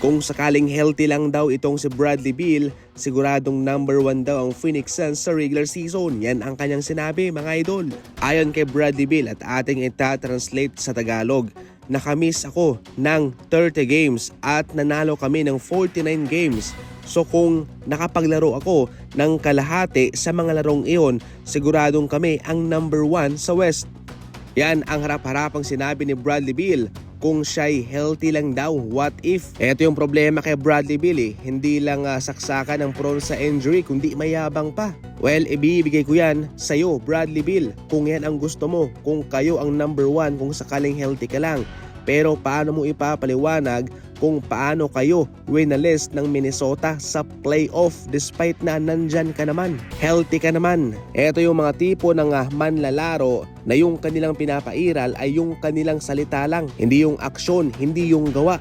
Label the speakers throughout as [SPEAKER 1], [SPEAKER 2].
[SPEAKER 1] Kung sakaling healthy lang daw itong si Bradley Beal, siguradong number one daw ang Phoenix Suns sa regular season. Yan ang kanyang sinabi mga idol. Ayon kay Bradley Beal at ating ita-translate sa Tagalog, nakamiss ako ng 30 games at nanalo kami ng 49 games. So kung nakapaglaro ako ng kalahati sa mga larong iyon, siguradong kami ang number one sa West. Yan ang harap-harapang sinabi ni Bradley Beal kung siya'y healthy lang daw, what if? Ito yung problema kay Bradley Beal eh. Hindi lang ah, saksakan ang prone sa injury, kundi mayabang pa. Well, ibibigay ko yan sa'yo, Bradley Beal. Kung yan ang gusto mo, kung kayo ang number one, kung sakaling healthy ka lang. Pero paano mo ipapaliwanag kung paano kayo winalist ng Minnesota sa playoff despite na nandyan ka naman. Healthy ka naman. Ito yung mga tipo ng ah, manlalaro na yung kanilang pinapairal ay yung kanilang salita lang, hindi yung aksyon, hindi yung gawa.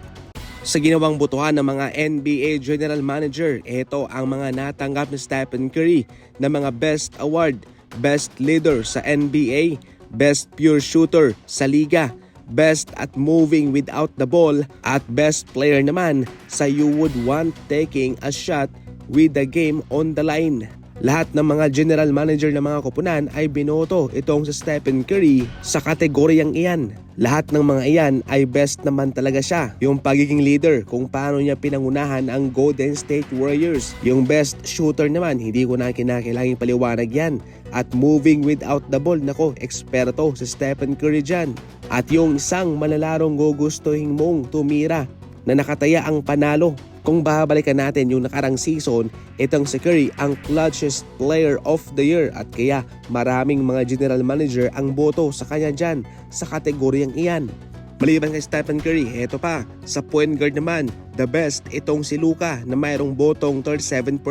[SPEAKER 1] Sa ginawang butuhan ng mga NBA General Manager, ito ang mga natanggap ni Stephen Curry na mga Best Award, Best Leader sa NBA, Best Pure Shooter sa Liga, Best at Moving Without the Ball at Best Player naman sa You Would Want Taking a Shot with the Game on the Line. Lahat ng mga general manager ng mga koponan ay binoto itong sa Stephen Curry sa kategoryang iyan. Lahat ng mga iyan ay best naman talaga siya. Yung pagiging leader, kung paano niya pinangunahan ang Golden State Warriors. Yung best shooter naman, hindi ko na kinakailangang paliwanag yan. At moving without the ball, nako, eksperto si Stephen Curry dyan. At yung isang malalarong gugustuhin mong tumira na nakataya ang panalo. Kung babalikan natin yung nakarang season, itong si Curry ang clutchest player of the year at kaya maraming mga general manager ang boto sa kanya dyan sa kategoryang iyan. Maliban kay Stephen Curry, eto pa, sa point guard naman, the best itong si Luka na mayroong botong 37%.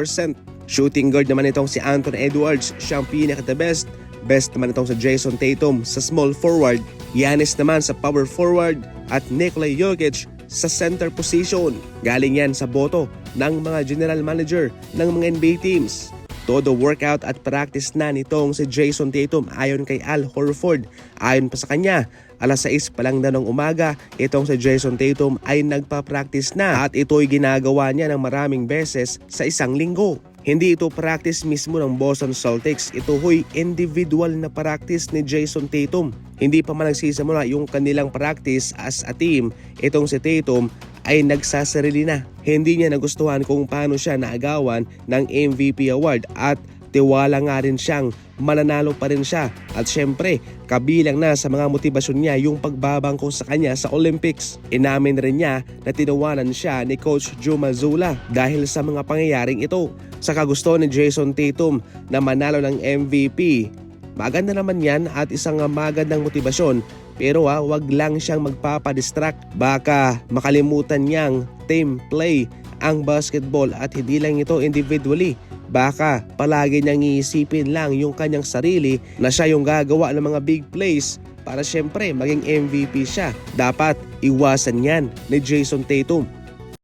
[SPEAKER 1] Shooting guard naman itong si Anthony Edwards, siyang pinaka the best. Best naman itong sa Jason Tatum sa small forward, Giannis naman sa power forward at Nikola Jokic sa center position. Galing yan sa boto ng mga general manager ng mga NBA teams. Todo workout at practice na nitong si Jason Tatum ayon kay Al Horford. Ayon pa sa kanya, alas 6 pa lang na ng umaga, itong si Jason Tatum ay nagpa-practice na at ito'y ginagawa niya ng maraming beses sa isang linggo. Hindi ito practice mismo ng Boston Celtics, ito ho'y individual na practice ni Jason Tatum. Hindi pa man nagsisimula yung kanilang practice as a team, itong si Tatum ay nagsasarili na. Hindi niya nagustuhan kung paano siya naagawan ng MVP award at tiwala nga rin siyang mananalo pa rin siya. At syempre, kabilang na sa mga motibasyon niya yung pagbabangko sa kanya sa Olympics. Inamin rin niya na tinawanan siya ni Coach Joe Mazzulla dahil sa mga pangyayaring ito. Sa kagusto ni Jason Tatum na manalo ng MVP, maganda naman yan at isang magandang motibasyon pero ah, wag lang siyang magpapadistract. Baka makalimutan niyang team play ang basketball at hindi lang ito individually. Baka palagi niyang iisipin lang yung kanyang sarili na siya yung gagawa ng mga big plays para syempre maging MVP siya. Dapat iwasan yan ni Jason Tatum.